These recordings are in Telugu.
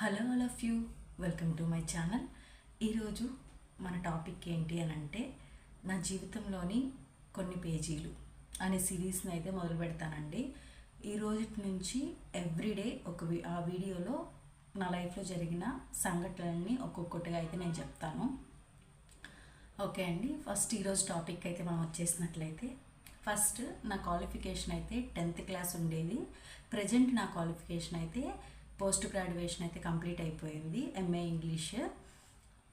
Hello all of you. Welcome to my channel. ఈరోజు మన టాపిక్ ఏంటి అని అంటే నా జీవితంలోని కొన్ని పేజీలు అనే సిరీస్ని అయితే మొదలు పెడతానండి. ఈ రోజు నుంచి ఎవ్రీడే ఒక ఆ వీడియోలో నా లైఫ్లో జరిగిన సంఘటనల్ని ఒక్కొక్కటిగా అయితే నేను చెప్తాను. ఓకే అండి. ఫస్ట్ ఈరోజు టాపిక్ అయితే మనం వచ్చేసినట్లయితే ఫస్ట్ నా క్వాలిఫికేషన్ అయితే టెన్త్ క్లాస్ ఉండేది. ప్రజెంట్ నా క్వాలిఫికేషన్ అయితే పోస్ట్ గ్రాడ్యుయేషన్ అయితే కంప్లీట్ అయిపోయింది ఎంఏ ఇంగ్లీష్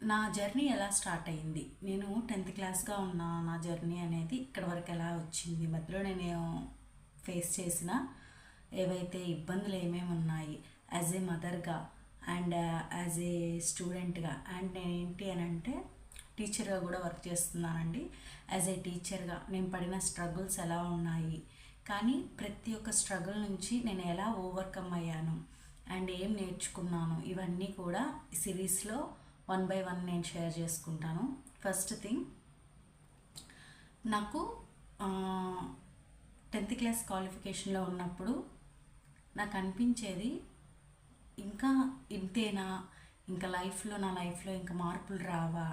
నా జర్నీ ఎలా స్టార్ట్ అయింది? నేను టెన్త్ క్లాస్గా ఉన్న నా జర్నీ అనేది ఇక్కడ వరకు ఎలా వచ్చింది? మధ్యలో నేను ఫేస్ చేసిన ఏవైతే ఇబ్బందులు ఏమేమి ఉన్నాయి? యాజ్ ఏ మదర్గా అండ్ యాజ్ ఏ స్టూడెంట్గా అండ్ నేను ఏంటి అని అంటే టీచర్గా కూడా వర్క్ చేస్తున్నానండి. యాజ్ ఏ టీచర్గా నేను పడిన స్ట్రగుల్స్ ఎలా ఉన్నాయి? కానీ ప్రతి ఒక్క స్ట్రగుల్ నుంచి నేను ఎలా ఓవర్కమ్ అయ్యాను? అండ్ ఏం నేర్చుకున్నాను ఇవన్నీ కూడా సిరీస్లో వన్ బై వన్ నేను షేర్ చేసుకుంటాను. ఫస్ట్ థింగ్ నాకు టెన్త్ క్లాస్ క్వాలిఫికేషన్లో ఉన్నప్పుడు నాకు అనిపించేది ఇంకా ఇంతేనా ఇంకా లైఫ్లో నా లైఫ్లో ఇంకా మార్పులు రావా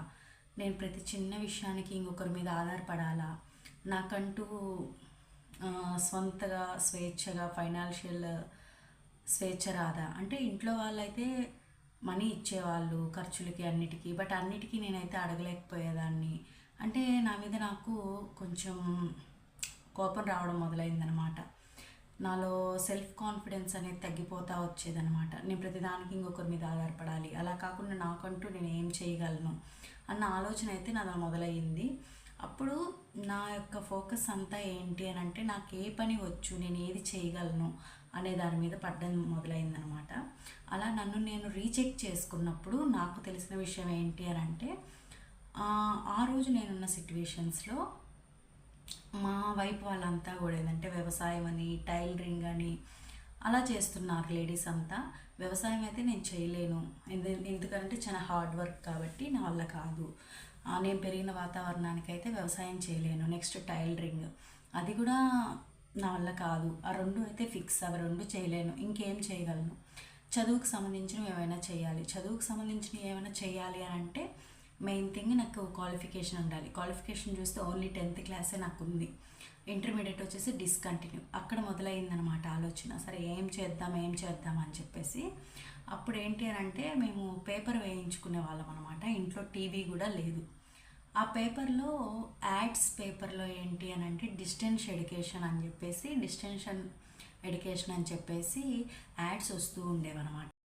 నేను ప్రతి చిన్న విషయానికి ఇంకొకరి మీద ఆధారపడాలా నాకంటూ సొంతగా స్వంతగా స్వేచ్ఛగా ఫైనాన్షియల్ స్వేచ్ఛ రాదా? అంటే ఇంట్లో వాళ్ళైతే మనీ ఇచ్చేవాళ్ళు ఖర్చులకి అన్నిటికీ బట్ అన్నిటికీ నేనైతే అడగలేకపోయేదాన్ని. అంటే నా మీద నాకు కొంచెం కోపం రావడం మొదలైందనమాట నాలో సెల్ఫ్ కాన్ఫిడెన్స్ అనేది తగ్గిపోతూ వచ్చేదనమాట నేను ప్రతిదానికి ఇంకొకరి మీద ఆధారపడాలి. అలా కాకుండా నాకంటూ నేను ఏం చేయగలను అన్న ఆలోచన అయితే నాది మొదలయ్యింది. అప్పుడు నా యొక్క ఫోకస్ అంతా ఏంటి అని అంటే నాకు ఏ పని వచ్చు నేను ఏది చేయగలను అనే దాని మీద పడ్డం మొదలైందనమాట. అలా నన్ను నేను రీచెక్ చేసుకున్నప్పుడు నాకు తెలిసిన విషయం ఏంటి అని అంటే ఆ, రోజు నేనున్న సిట్యువేషన్స్లో మా వైపు వాళ్ళంతా కూడా ఏంటంటే వ్యవసాయం అని టైలరింగ్ అని అలా చేస్తున్నారు లేడీస్ అంతా. వ్యవసాయం అయితే నేను చేయలేను. ఎందుకంటే చాలా హార్డ్ వర్క్ కాబట్టి నా వల్ల కాదు. నేను పెరిగిన వాతావరణానికి అయితే వ్యవసాయం చేయలేను. నెక్స్ట్ టైలరింగ్ అది కూడా నా వల్ల కాదు. ఆ రెండు అయితే ఫిక్స్ అవి రెండు చేయలేను. ఇంకేం చేయగలను? చదువుకు సంబంధించినవి ఏమైనా చేయాలి. చదువుకు సంబంధించినవి ఏమైనా చేయాలి అని అంటే మెయిన్ థింగ్ నాకు క్వాలిఫికేషన్ ఉండాలి. క్వాలిఫికేషన్ చూస్తే ఓన్లీ టెన్త్ క్లాసే నాకు ఉంది. ఇంటర్మీడియట్ వచ్చేసి డిస్కంటిన్యూ అక్కడ మొదలైందనమాట ఆలోచన. సరే ఏం చేద్దాం ఏం చేద్దాం అని చెప్పేసి. అప్పుడు ఏంటి అని అంటే మేము పేపర్ వేయించుకునే వాళ్ళం అనమాట ఇంట్లో టీవీ కూడా లేదు. ఆ పేపర్లో యాడ్స్ పేపర్లో ఏంటి అని అంటే డిస్టెన్స్ ఎడ్యుకేషన్ అని చెప్పేసి డిస్టెన్షన్ ఎడ్యుకేషన్ అని చెప్పేసి యాడ్స్ వస్తూ ఉండేవన్నమాట.